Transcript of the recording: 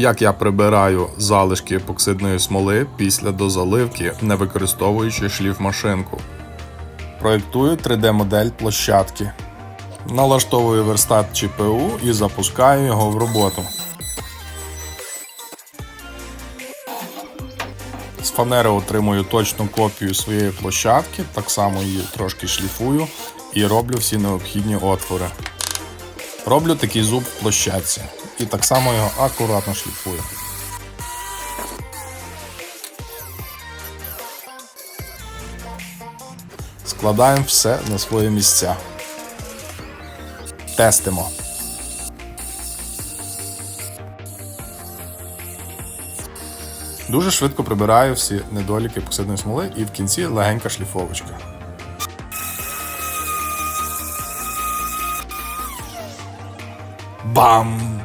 Як я прибираю залишки епоксидної смоли після дозаливки, не використовуючи шліфмашинку. Проєктую 3D-модель площадки. Налаштовую верстат ЧПУ і запускаю його в роботу. З фанери отримую точну копію своєї площадки, так само її трошки шліфую і роблю всі необхідні отвори. Роблю такий зуб в площадці і так само його акуратно шліфую. Складаємо все на свої місця. Тестимо. Дуже швидко прибираю всі недоліки епоксидної смоли і в кінці легенька шліфовочка. Бам!